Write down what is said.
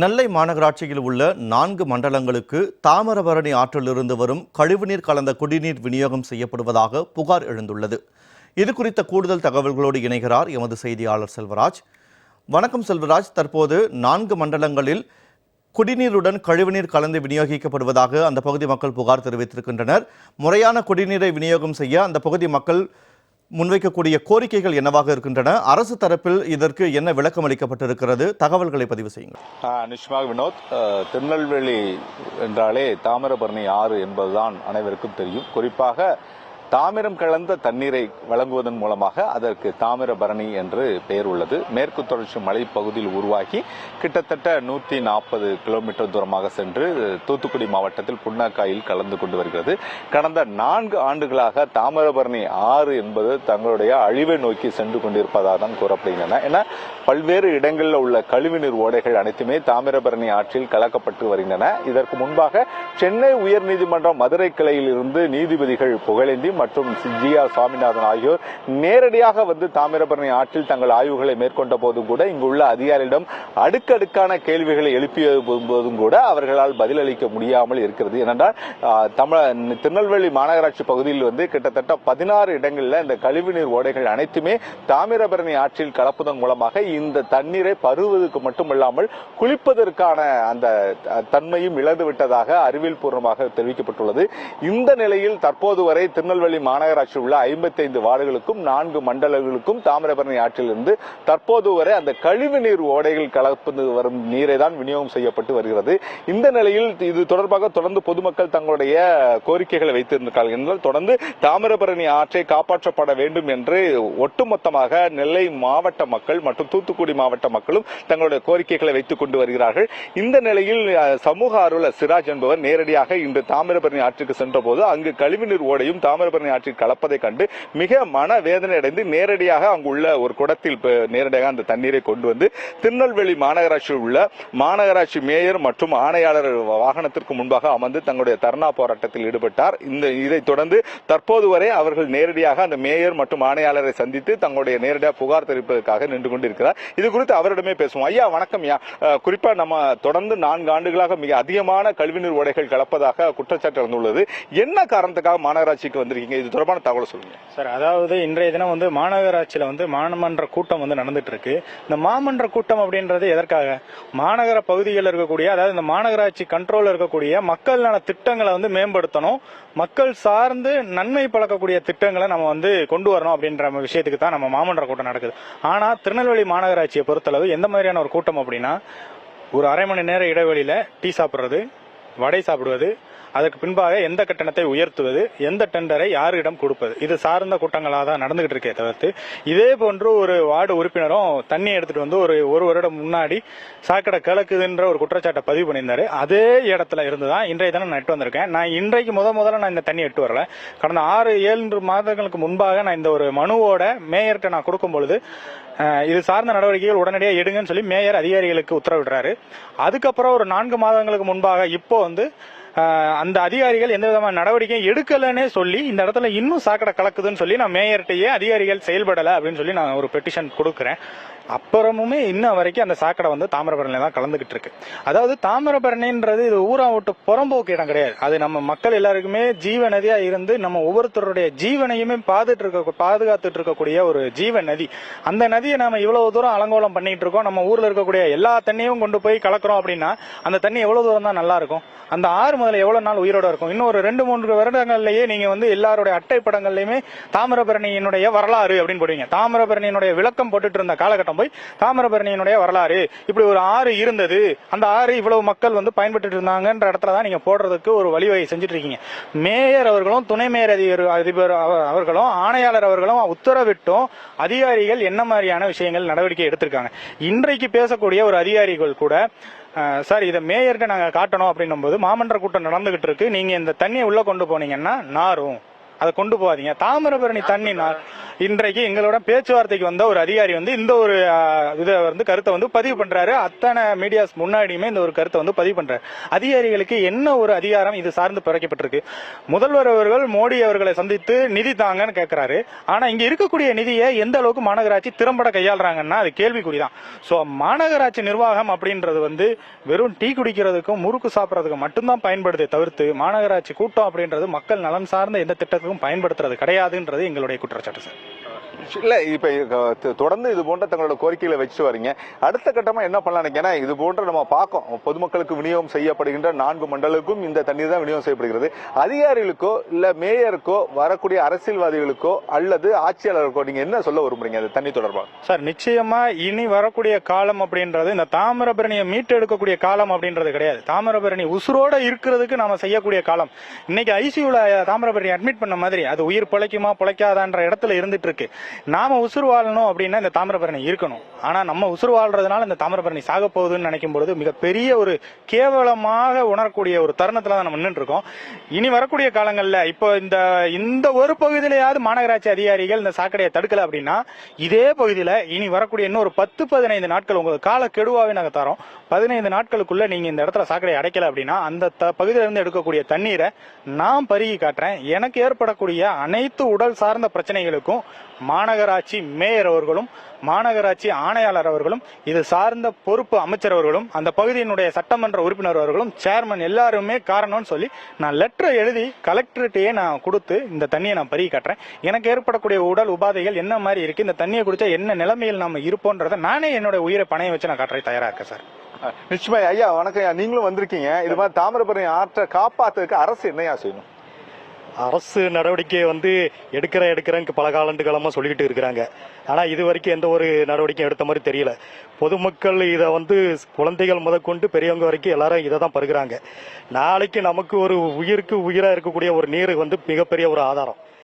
நெல்லை மாநகராட்சியில் உள்ள நான்கு மண்டலங்களுக்கு தாமிரபரணி ஆற்றிலிருந்து வரும் கழிவுநீர் கலந்த குடிநீர் விநியோகம் செய்யப்படுவதாக புகார் எழுந்துள்ளது. இது குறித்த கூடுதல் தகவல்களோடு இணைகிறார் எமது செய்தியாளர் செல்வராஜ். வணக்கம் செல்வராஜ். தற்போது நான்கு மண்டலங்களில் குடிநீருடன் கழிவுநீர் கலந்து விநியோகிக்கப்படுவதாக அந்த பகுதி மக்கள் புகார் தெரிவித்திருக்கின்றனர். முறையான குடிநீரை விநியோகம் செய்ய அந்த பகுதி மக்கள் முன்வைக்கக்கூடிய கோரிக்கைகள் என்னவாக இருக்கின்றன? அரசு தரப்பில் இதற்கு என்ன விளக்கம் அளிக்கப்பட்டிருக்கிறது? தகவல்களை பதிவு செய்யுங்கள். நிஷ்மா வினோத். திருநெல்வேலி என்றாலே தாமிரபரணி ஆறு என்பதுதான் அனைவருக்கும் தெரியும். குறிப்பாக தாமிரம் கலந்த தண்ணீரை வழங்குவதன் மூலமாக அதற்கு தாமிரபரணி என்று பெயர் உள்ளது. மேற்கு தொடர்ச்சி மலைப்பகுதியில் உருவாகி கிட்டத்தட்ட நூற்றி நாற்பது கிலோமீட்டர் தூரமாக சென்று தூத்துக்குடி மாவட்டத்தில் புண்ணாக்காயில் கலந்து கொண்டு வருகிறது. கடந்த நான்கு ஆண்டுகளாக தாமிரபரணி ஆறு என்பது தங்களுடைய அழிவை நோக்கி சென்று கொண்டிருப்பதாக தான் கூறப்படுகின்றன. ஏன்னா பல்வேறு இடங்களில் உள்ள கழிவுநீர் ஓடைகள் அனைத்துமே தாமிரபரணி ஆற்றில் கலக்கப்பட்டு வருகின்றன. இதற்கு முன்பாக சென்னை உயர்நீதிமன்றம் மதுரை கிளையில் இருந்து நீதிபதிகள் புகழேந்தி மற்றும் ஜி ஆர் சுவாமிநாதன் ஆகியோர் நேரடியாக வந்து தாமிரபரணி ஆற்றில் தங்கள் ஆய்வுகளை மேற்கொண்ட போதும் கூட இங்குள்ள அதிகாரியிடம் அடுக்கடுக்கான கேள்விகளை எழுப்பிய போதும் கூட அவர்களால் பதிலளிக்க முடியாமல் இருக்கிறது. ஏனென்றால் தமிழ திருநெல்வேலி மாநகராட்சி பகுதியில் வந்து கிட்டத்தட்ட பதினாறு இடங்களில் இந்த கழிவுநீர் ஓடைகள் அனைத்துமே தாமிரபரணி ஆற்றில் கலப்பதன் மூலமாக இந்த தண்ணீரை பருவதற்கு மட்டுமல்லாமல் குளிப்பதற்கான அந்த தன்மையும் இழந்து விட்டதாக அறிவியல் பூர்வமாக தெரிவிக்கப்பட்டுள்ளது. இந்த நிலையில் தற்போது வரை திருநெல்வேலி திருநெல்வேலி மாநகராட்சி உள்ள ஐம்பத்தைந்து வார்டுகளுக்கும் நான்கு மண்டலங்களுக்கும் தாமிரபரணி ஆற்றிலிருந்து தற்போது வரை அந்த கழிவு நீர் ஓடைகள் கலப்பது வரும் நீரை தான் விநியோகம் செய்யப்பட்டு வருகிறது. இந்த நிலையில் இது தொடர்பாக தொடர்ந்து பொதுமக்கள் தங்களுடைய கோரிக்கைகளை வைத்திருந்தார்கள் என்றால் தொடர்ந்து தாமிரபரணி ஆற்றை காப்பாற்றப்பட வேண்டும் என்று ஒட்டுமொத்தமாக நெல்லை மாவட்ட மக்கள் மற்றும் தூத்துக்குடி மாவட்ட மக்களும் தங்களுடைய கோரிக்கைகளை வைத்துக் கொண்டு வருகிறார்கள். இந்த நிலையில் சமூக ஆர்வலர் சிராஜ் என்பவர் நேரடியாக இன்று தாமிரபரணி ஆற்றுக்கு சென்றபோது அங்கு கழிவுநீர் ஓடையும் தாமிரபரணி ஆற்றில் கலப்பதை கண்டு மிக மன வேதனை அடைந்து நேரடியாக அங்குள்ள ஒரு குடத்தில் நேரடியாக அந்த தண்ணீரை கொண்டு வந்து திருநெல்வேலி மாநகராட்சியில் உள்ள மாநகராட்சி மேயர் மற்றும் ஆணையாளர் வாகனத்திற்கு முன்பாக அமர்ந்து தங்களுடைய தர்ணா போராட்டத்தில் ஈடுபட்டார். இந்த இதைத் தொடர்ந்து தற்போது வரை அவர்கள் நேரடியாக அந்த மேயர் மற்றும் ஆணையாளரை சந்தித்து தங்களுடைய நேரடியாக புகார் தெரிவிப்பதற்காக நின்று கொண்டிருக்கிறார். இது குறித்து அவரிடமே பேசுவோம். ஐயா வணக்கம் ஐயா. குறிப்பா நம்ம தொடர்ந்து நான்கு ஆண்டுகளாக மிக அதிகமான கழிவுநீர் ஓடைகள் கலப்பதாக குற்றச்சாட்டு நடந்துள்ளது. என்ன காரணத்துக்காக மாநகராட்சிக்கு வந்திருக்கீங்க? இது தொடர்பான தகவல் சொல்லுங்க. சார் அதாவது இன்றைய தினம் வந்து மாநகராட்சியில் வந்து மாமன்ற கூட்டம் வந்து நடந்துட்டு இருக்கு இந்த மாமன்ற கூட்டம் அப்படின்றது எதற்காக? மாநகர பகுதிகளில் இருக்கக்கூடிய அதாவது இந்த மாநகராட்சி கண்ட்ரோல் இருக்கக்கூடிய மக்கள் நல திட்டங்களை வந்து மேம்படுத்தணும். மக்கள் சார்ந்து நன்மை பழக்கக்கூடிய திட்டங்களை நம்ம வந்து கொண்டு வரணும் அப்படின்ற விஷயத்துக்கு தான் நம்ம மாமன்ற கூட்டம் நடக்குது. ஆனால் திருநெல்வேலி மாநகராட்சியை பொறுத்தளவு எந்த மாதிரியான ஒரு கூட்டம் அப்படின்னா ஒரு அரை மணி நேர இடைவெளியில் டீ சாப்பிட்றது வடை சாப்பிடுவது அதற்கு பின்பாக எந்த கட்டணத்தை உயர்த்துவது எந்த டெண்டரை யாரிடம் கொடுப்பது? இது சார்ந்த கூட்டங்களாக தான் நடந்துகிட்டு இருக்கே தவிர்த்து இதே போன்று ஒரு வார்டு உறுப்பினரும் தண்ணி எடுத்துட்டு வந்து ஒரு ஒரு வருடம் முன்னாடி சாக்கடை கலக்குதுன்ற ஒரு குற்றச்சாட்டை பதிவு பண்ணியிருந்தாரு. அதே இடத்துல இருந்து தான் இன்றைய தினம் நான் எட்டு வந்திருக்கேன். நான் இன்றைக்கு முத முதல்ல நான் இந்த தண்ணி எட்டு வரல. கடந்த ஆறு ஏழு மாதங்களுக்கு முன்பாக நான் இந்த ஒரு மனுவோட மேயர்கிட்ட நான் கொடுக்கும் பொழுது இது சார்ந்த நடவடிக்கைகள் உடனடியாக எடுங்கன்னு சொல்லி மேயர் அதிகாரிகளுக்கு உத்தரவிடுறாரு. அதுக்கப்புறம் ஒரு நான்கு மாதங்களுக்கு முன்பாக இப்போ வந்து அந்த அதிகாரிகள் எந்த விதமான நடவடிக்கையும் எடுக்கலன்னே சொல்லி இந்த இடத்துல இன்னும் சாக்கடை கலக்குதுன்னு சொல்லி நான் மேயர்கிட்டயே அதிகாரிகள் செயல்படலை அப்படின்னு சொல்லி நான் ஒரு பெட்டிஷன் கொடுக்குறேன். அப்புறமுமே இன்ன வரைக்கும் அந்த சாக்கடை வந்து தாமிரபரணியில தான் கலந்துகிட்டு இருக்கு. அதாவது தாமிரபரணின்றது இது ஊரா விட்டு புறம்போக்கு இடம் கிடையாது. அது நம்ம மக்கள் எல்லாருக்குமே ஜீவ நதியா இருந்து நம்ம ஒவ்வொருத்தருடைய ஜீவனையுமே பாதுட்டு இருக்க பாதுகாத்துட்டு இருக்கக்கூடிய ஒரு ஜீவ நதி அந்த நதியை நம்ம இவ்வளவு தூரம் அலங்கோலம் பண்ணிட்டு இருக்கோம். நம்ம ஊர்ல இருக்கக்கூடிய எல்லா தண்ணியும் கொண்டு போய் கலக்குறோம் அப்படின்னா அந்த தண்ணி எவ்வளவு தூரம் தான் நல்லா இருக்கும்? அந்த ஆறு முதல்ல எவ்வளவு நாள் உயிரோட இருக்கும்? இன்னும் ஒரு ரெண்டு மூன்று வருடங்கள்லயே நீங்க வந்து எல்லாருடைய அட்டை படங்கள்லயுமே தாமிரபரணியினுடைய வரலாறு அப்படின்னு போடுவீங்க. தாமிரபரணியினுடைய விளக்கம் போட்டுட்டு இருந்த காலகட்டம் போய் தாமிரபரணியினுடைய வரலாறு. இப்படி ஒரு ஆறு இருந்தது. அந்த ஆறு இவ்வளவு மக்கள் வந்து பயன்பட்டு இருந்தாங்கன்ற இடத்துல தான் நீங்க போடுறதுக்கு ஒரு வழிவகை செஞ்சுட்டு இருக்கீங்க. மேயர் அவர்களும் துணை மேயர் அதிபர் அதிபர் அவர்களும் ஆணையாளர் அவர்களும் உத்தரவிட்டும் அதிகாரிகள் என்ன மாதிரியான விஷயங்கள் நடவடிக்கை எடுத்திருக்காங்க. இன்றைக்கு பேசக்கூடிய ஒரு அதிகாரிகள் கூட சார் இதை மேயர்கிட்ட நாங்கள் காட்டணும் அப்படின்னும் போது மாமன்ற கூட்டம் நடந்துகிட்டு இருக்கு நீங்க இந்த தண்ணியை உள்ள கொண்டு போனீங்கன்னா நாரும் அதை கொண்டு போகாதீங்க. தாமிரபரணி தண்ணி நார் இன்றைக்கு எங்களோட பேச்சுவார்த்தைக்கு வந்த ஒரு அதிகாரி வந்து இந்த ஒரு இதை வந்து கருத்தை வந்து பதிவு பண்றாரு. அத்தனை மீடியாஸ் முன்னாடியுமே இந்த ஒரு கருத்தை வந்து பதிவு பண்றாரு. அதிகாரிகளுக்கு என்ன ஒரு அதிகாரம் இது சார்ந்து பிறக்கப்பட்டிருக்கு? முதல்வர் அவர்கள் மோடி அவர்களை சந்தித்து நிதி தாங்கன்னு கேட்கிறாரு ஆனா இங்க இருக்கக்கூடிய நிதியை எந்த அளவுக்கு மாநகராட்சி திறம்பட கையாளுறாங்கன்னா அது கேள்விக்குறிதான். சோ மாநகராட்சி நிர்வாகம் அப்படின்றது வந்து வெறும் டீ குடிக்கிறதுக்கும் முறுக்கு சாப்பிட்றதுக்கும் மட்டும்தான் பயன்படுதே தவிர்த்து மாநகராட்சி கூட்டம் அப்படின்றது மக்கள் நலன் சார்ந்த எந்த திட்டத்துக்கும் பயன்படுத்துறது கிடையாதுன்றது எங்களுடைய குற்றச்சாட்டு சார். இல்லை இப்போ தொடர்ந்து இது போன்ற தங்களோட கோரிக்கைகளை வச்சுட்டு வரீங்க. அடுத்த கட்டமாக என்ன பண்ணலாம் ஏன்னா இது போன்ற நம்ம பார்க்கோம். பொதுமக்களுக்கு விநியோகம் செய்யப்படுகின்ற நான்கு மண்டலுக்கும் இந்த தண்ணீர் தான் விநியோகம் செய்யப்படுகிறது. அதிகாரிகளுக்கோ இல்லை மேயருக்கோ வரக்கூடிய அரசியல்வாதிகளுக்கோ அல்லது ஆட்சியாளருக்கோ நீங்கள் என்ன சொல்ல விரும்புறீங்க அந்த தண்ணி தொடர்பாக? சார் நிச்சயமாக இனி வரக்கூடிய காலம் அப்படின்றது இந்த தாமிரபரணியை மீட்டெடுக்கக்கூடிய காலம் அப்படின்றது கிடையாது. தாமிரபரணி உசுரோட இருக்கிறதுக்கு நாம செய்யக்கூடிய காலம். இன்னைக்கு ஐசியூல தாமிரபரணி அட்மிட் பண்ண மாதிரி அது உயிர் பிழைக்குமா பிழைக்காதான்ற இடத்துல இருந்துட்டு இருக்கு. நாம உசுறு வாழணும் அப்படின்னா இந்த தாமிரபரணி இருக்கணும். ஆனா நம்ம உசுர் வாழ்றதுனால இந்த தாமிரபரணி சாக போகுதுன்னு நினைக்கும் பொழுது மிகப்பெரிய ஒரு கேவலமாக உணரக்கூடிய ஒரு தருணத்துல தான் நம்ம நின்று இருக்கோம். இனி வரக்கூடிய காலங்கள்ல இப்போ இந்த இந்த ஒரு பகுதியிலேயாவது மாநகராட்சி அதிகாரிகள் இந்த சாக்கடையை தடுக்கல அப்படின்னா இதே பகுதியில இனி வரக்கூடிய இன்னொரு பத்து பதினைந்து நாட்கள் உங்களுக்கு கால கெடுவாவே நாங்க தரோம். பதினைந்து நாட்களுக்குள்ள நீங்க இந்த இடத்துல சாக்கடையை அடைக்கல அப்படின்னா அந்த த- பகுதியில இருந்து எடுக்கக்கூடிய தண்ணீரை நான் பருகி காட்டுறேன். எனக்கு ஏற்படக்கூடிய அனைத்து உடல் சார்ந்த பிரச்சனைகளுக்கும் மாநகராட்சி மேயர் அவர்களும் மாநகராட்சி ஆணையாளர் அவர்களும் இது சார்ந்த பொறுப்பு அமைச்சர் அவர்களும் அந்த பகுதியினுடைய சட்டமன்ற உறுப்பினர் அவர்களும் சேர்மன் எல்லாருமே காரணம்னு சொல்லி நான் லெட்டர் எழுதி கலெக்டர்கிட்டயே நான் கொடுத்து இந்த தண்ணியை நான் பருகி காட்டுறேன். எனக்கு ஏற்படக்கூடிய உடல் உபாதைகள் என்ன மாதிரி இருக்கு இந்த தண்ணியை குடிச்சா என்ன நிலைமையில் நம்ம இருப்போன்றதை நானே என்னோட உயிரை பணைய வச்சு நான் காட்டுறேன் தயாரா இருக்கேன் சார். நிச்சயமா ஐயா வணக்கம் ஐயா. நீங்களும் வந்திருக்கீங்க. இது மாதிரி தாமிரபரணி ஆற்றை காப்பாத்துறதுக்கு அரசு என்னையா செய்யணும்? அரசு நடவடிக்கையை வந்து எடுக்கிறேன் எடுக்கிறேன்னு பல காலாண்டு காலமா சொல்லிக்கிட்டு இருக்கிறாங்க. ஆனால் இது வரைக்கும் எந்த ஒரு நடவடிக்கையும் எடுத்த மாதிரி தெரியல. பொதுமக்கள் இதை வந்து குழந்தைகள் முதற்கொண்டு பெரியவங்க வரைக்கும் எல்லாரும் இதை தான் பருகிறாங்க. நாளைக்கு நமக்கு ஒரு உயிருக்கு உயிராக இருக்கக்கூடிய ஒரு நீர் வந்து மிகப்பெரிய ஒரு ஆதாரம்.